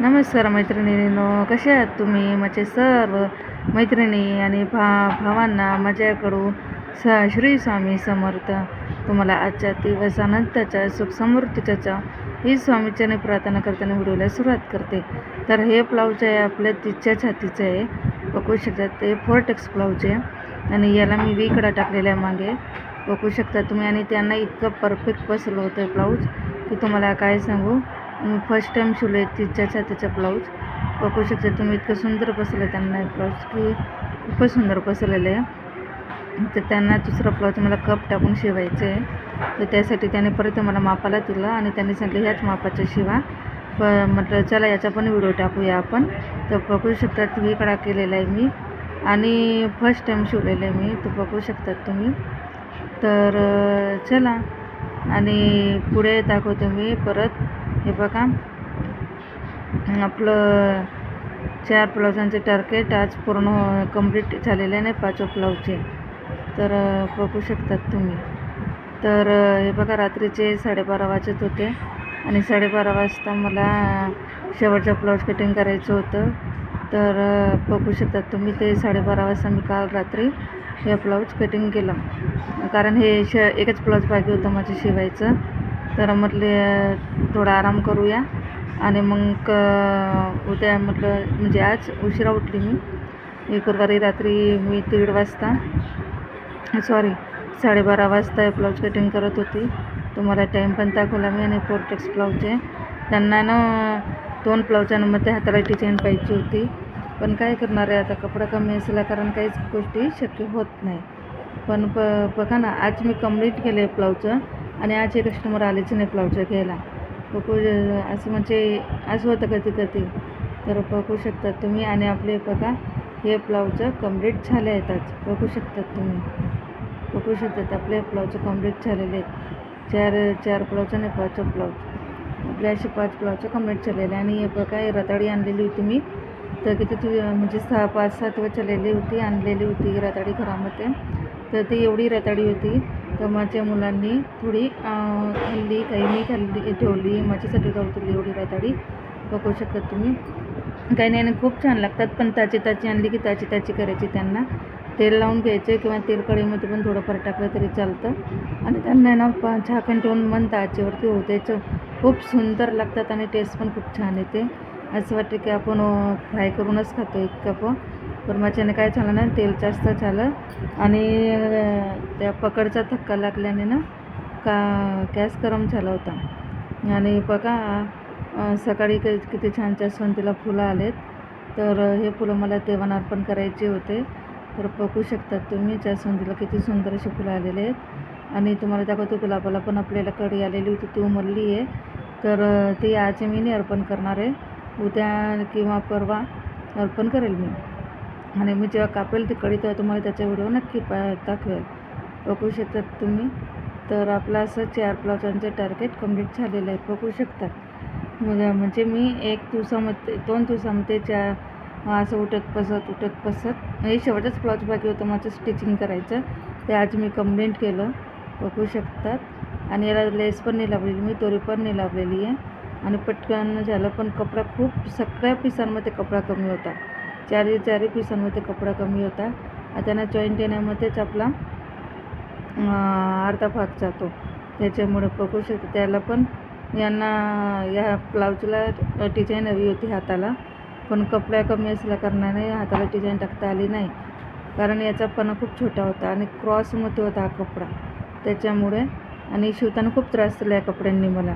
नमस्कार मैत्रिणींनो कसे आहात तुम्ही? माझे सर्व मैत्रिणी आणि भा भावांना माझ्याकडून स श्री स्वामी समर्थ. तुम्हाला आजच्या दिवस अनंताच्या सुखसमृद्धीच्या ही स्वामीच्याने प्रार्थना करताना व्हिडिओला सुरुवात करते. तर हे ब्लाऊज आहे आपल्या तिच्या छातीचं आहे. बघू शकतात ते फोर टेक्स ब्लाऊज आहे. आणि याला मी वीकडा टाकलेला आहे मागे. बघू शकता तुम्ही. आणि त्यांना इतकं परफेक्ट बसलं होतं ब्लाऊज. की तुम्हाला काय सांगू? फर्स्ट टाईम शिवले तिच्या छातीचा ब्लाऊज बघू शकता तुम्ही इतकं सुंदर बसलं त्यांना हे ब्लाऊज की खूपच सुंदर बसलेलं आहे. तर त्यांना दुसरा ब्लाऊज मला कप टाकून शिवायचं आहे. तर त्यासाठी त्याने परत मला मापाला दिलं आणि त्यांनी सांगितलं ह्याच मापाच्या शिवा. प म्हटलं चला याचा पण व्हिडिओ टाकूया आपण. तर बघू शकतात कडा केलेला आहे मी. आणि फर्स्ट टाईम शिवलेलं आहे मी तर बघू शकतात तुम्ही. तर चला. आणि पुढे दाखवतो मी परत. हे बघा. आपलं चार ब्लाउजांचे टार्गेट आज पूर्ण कंप्लीट झालेले नाही पाचव ब्लाऊजचे. तर बघू शकतात तुम्ही. तर हे बघा रात्रीचे साडेबारा वाजत होते. आणि साडेबारा वाजता मला शेवटचं ब्लाऊज कटिंग करायचं होतं. तर बघू शकतात तुम्ही ते साडेबारा वाजता मी काल रात्री हे ब्लाऊज कटिंग केलं. कारण हे श एकच ब्लाऊज बाकी होतं माझं शिवायचं. तर म्हटले थोडा आराम करूया. आणि मग क उद्या म्हटलं म्हणजे आज उशिरा उठली मी. हे गुरुवारी रात्री मी दीड वाजता सॉरी साडेबारा वाजता ब्लाऊज कटिंग करत होती. तुम्हाला टाईम पण दाखवला मी आणि पोर्टेक्स ब्लाऊज आहे. त्यांना ना दोन ब्लाऊजांमध्ये हाताला डिझाईन पाहिजे होती. पण काय करणार आहे आता कपडा कमी असला कारण काहीच गोष्टी शक्य होत नाही. पण ब बघा ना आज मी कंप्लीट केले ब्लाऊजचं. आणि आज हे कस्टमर आलेच नाही ब्लाऊज घ्यायला. बघू असं म्हणजे असं होतं कधी कधी तर बघू शकतात तुम्ही आणि आपले बघा हे ब्लाऊजं कंप्लीट झाले आहेत आज. बघू शकतात तुम्ही. बघू शकतात आपले ब्लाऊज कंप्लीट झालेले आहेत चार चार ब्लाऊज आणि पाच ब्लाऊज आपले असे पाच ब्लाऊज कंप्लीट झालेले आणि हे बघा हे रताळी आणलेली होती मी. तर किती तू म्हणजे सहा पाच सात वेळ चाललेली होती आणलेली होती रताळी घरामध्ये. तर ती एवढी रताळी होती. तर माझ्या मुलांनी थोडी खाल्ली काही मी खाल्ली ठेवली माझ्यासाठी गावतली एवढी रताळी बघू शकत तुम्ही. काही नाही खूप छान लागतात पण ताची ताची आणली की ताची ताची करायची त्यांना. तेल लावून घ्यायचे किंवा तेल कढईमध्ये पण थोडंफार टाकलं तरी चालतं. आणि त्यांना आहे ना झाकण ठेवून मन ताचेवरती होऊ द्यायचं खूप सुंदर लागतात आणि टेस्ट पण खूप छान येते. असं वाटतं की आपण फ्राय करूनच खातो एक कप पण माझ्याने काय झालं ना तेल जास्त झालं. आणि त्या पकडचा धक्का लागल्याने ना का गॅस गरम झाला होता. आणि बघा सकाळी काही किती छान जास्वंतीला फुलं आलेत. तर हे फुलं मला देवान अर्पण करायचे होते. तर बघू शकतात तुम्ही जास्वंदीला किती सुंदर अशी फुलं आलेले आहेत. आणि तुम्हाला दाखवतो गुलाबाला पण आपल्याला कडी आलेली होती ती उमरली आहे. तर ती आज मी नाही अर्पण करणार आहे. उद्या किंवा परवा अर्पण करेल मी. आणि मी जेव्हा कापेल तिकडे तेव्हा तुम्हाला त्याचा व्हिडिओ नक्की पा दाखवेल. बघू शकतात तुम्ही. तर आपलं असं चार ब्लाउजांचं टार्गेट कंप्लीट झालेलं आहे. बघू शकतात मग म्हणजे मी एक दिवसामध्ये दोन दिवसामध्ये चार असं उठत बसत उठत बसत हे शेवटच ब्लाऊज बाकी होतं. माझं स्टिचिंग करायचं. ते आज मी कंप्लेंट केलं. बघू शकतात आणि याला लेस पण नाही लावलेली मी दोरी पण नाही लावलेली आहे. आणि पटकन झालं पण कपडा खूप सगळ्या पिसांमध्ये कपडा कमी होता. चारही चारही पिसांमध्ये कपडा कमी होता. त्यांना जॉईंट येण्यामध्येच आपला अर्धा भाग जातो. त्याच्यामुळे बघू शकतो त्याला पण यांना या ब्लाऊजला डिझाईन हवी होती हाताला. पण कपड्या कमी असल्या कारणाने हाताला डिझाईन टाकता आली नाही. कारण याचा पणा खूप छोटा होता आणि क्रॉसमध्ये होता हा कपडा. त्याच्यामुळे आणि शिवताना खूप त्रास झाला या कपड्यांनी मला.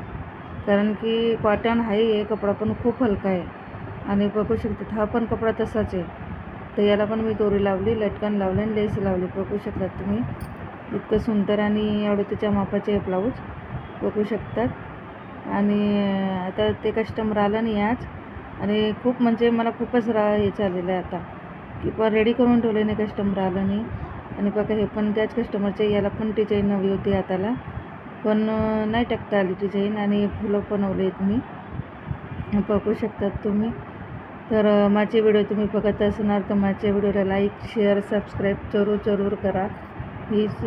कारण की कॉटन आहे हे कपडा पण खूप हलका आहे. आणि बघू शकतात हा पण कपडा तसाच आहे. तर याला पण मी दोरी लावली लटकन लावले आणि लेस लावली. बघू शकतात तुम्ही इतकं सुंदर आणि अडतीच्या मापाचे हे ब्लाऊज बघू शकतात आणि आता ते कस्टमर आलं नाही आज. आणि खूप म्हणजे मला खूपच रा हे चाललेलं आहे आता. की पण रेडी करून ठेवले नाही कस्टमर आलं नाही. आणि बघा हे पण त्याच कस्टमरचे याला पण डिझाईन हवी होती हाताला. पण नाही टाकता आली डिझाईन आणि फुलं बनवले आहेत मी. बघू शकतात तुम्ही. तर माझे व्हिडिओ तुम्ही बघत असणार तर माझ्या व्हिडिओला लाईक शेअर सबस्क्राईब जरूर जरूर करा. हीच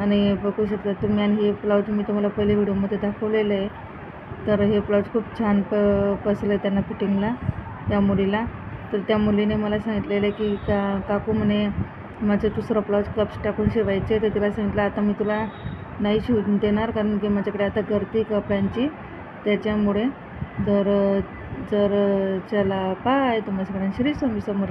आणि बघू शकता तुम्ही आणि हे ब्लाऊज मी तुम्हाला पहिले व्हिडिओमध्ये दाखवलेलं आहे. तर हे ब्लाऊज खूप छान प बसलं त्यांना फिटिंगला त्या मुलीला. तर त्या मुलीने मला सांगितलेलं की का काकू म्हणे माझं दुसरा ब्लाऊज कप्स टाकून शिवायचे तर तिला सांगितलं आता मी तुला नाही शिवून देणार कारण की माझ्याकडे आता गर्दी कपड्यांची त्याच्यामुळे. तर जर चला पाय तुम्हाला सगळ्यांना श्री स्वामी समोर